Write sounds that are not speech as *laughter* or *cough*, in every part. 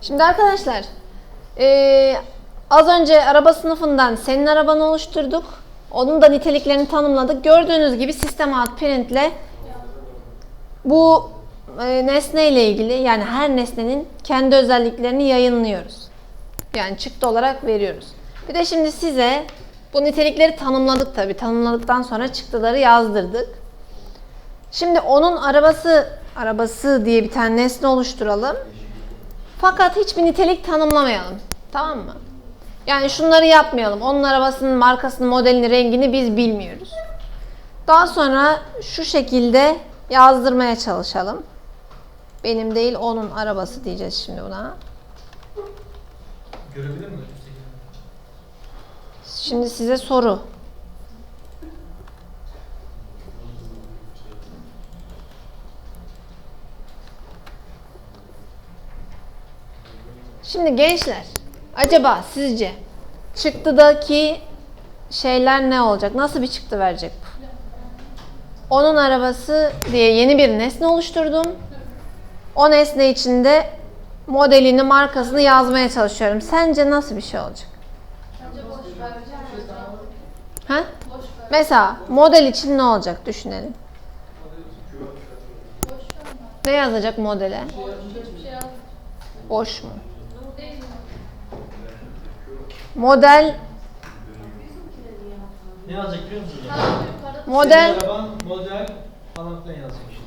Şimdi arkadaşlar eee, az önce araba sınıfından senin arabanı oluşturduk. Onun da niteliklerini tanımladık. Gördüğünüz gibi sistem out print bu e, nesne ile ilgili yani her nesnenin kendi özelliklerini yayınlıyoruz. Yani çıktı olarak veriyoruz. Bir de şimdi size bu nitelikleri tanımladık tabi. Tanımladıktan sonra çıktıları yazdırdık. Şimdi onun arabası arabası diye bir tane nesne oluşturalım. Fakat hiçbir nitelik tanımlamayalım. Tamam mı? Yani şunları yapmayalım. Onun arabasının markasını, modelini, rengini biz bilmiyoruz. Daha sonra şu şekilde yazdırmaya çalışalım. Benim değil onun arabası diyeceğiz şimdi buna. Görebilir mi? Şimdi size soru. Şimdi gençler, acaba sizce çıktıdaki şeyler ne olacak? Nasıl bir çıktı verecek bu? Onun arabası diye yeni bir nesne oluşturdum. O nesne içinde modelini, markasını yazmaya çalışıyorum. Sence nasıl bir şey olacak? Ha? Mesela model için ne olacak düşünelim. Ne yazacak modele? Boş mu? Model Ne yazacak biliyor musunuz? model Senin araban, model falan filan yazacak işte.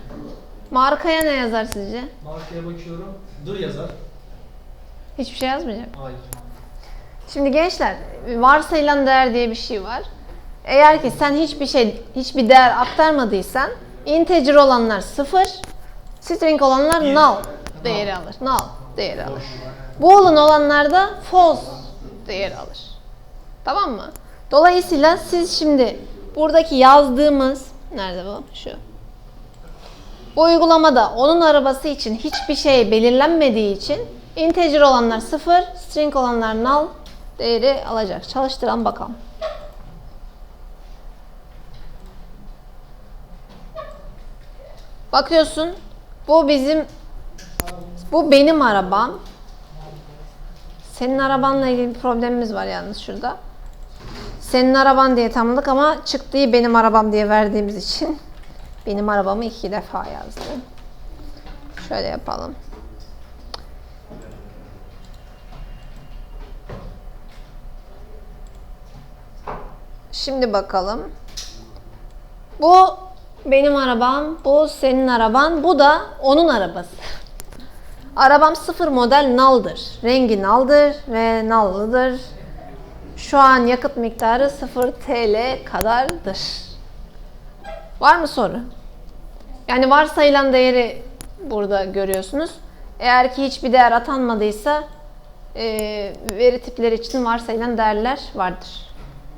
markaya ne yazar sizce? Markaya bakıyorum. Dur yazar. Hiçbir şey yazmayacak. Hayır. Şimdi gençler, varsayılan değer diye bir şey var. Eğer ki sen hiçbir şey, hiçbir değer aktarmadıysan, integer olanlar 0, string olanlar null değeri alır. Null değeri alır. Boolean olanlar da false değeri alır. Tamam mı? Dolayısıyla siz şimdi buradaki yazdığımız, nerede bu? Şu. Bu uygulamada onun arabası için hiçbir şey belirlenmediği için integer olanlar 0, string olanlar null değeri alacak. Çalıştıran bakalım. Bakıyorsun bu bizim bu benim arabam. Senin arabanla ilgili bir problemimiz var yalnız şurada. Senin araban diye tanımladık ama çıktığı benim arabam diye verdiğimiz için *laughs* benim arabamı iki defa yazdı. Şöyle yapalım. Şimdi bakalım. Bu benim arabam, bu senin araban, bu da onun arabası. *laughs* Arabam sıfır model naldır. Rengi naldır ve nallıdır. Şu an yakıt miktarı 0 TL kadardır. Var mı soru? Yani varsayılan değeri burada görüyorsunuz. Eğer ki hiçbir değer atanmadıysa e, veri tipleri için varsayılan değerler vardır.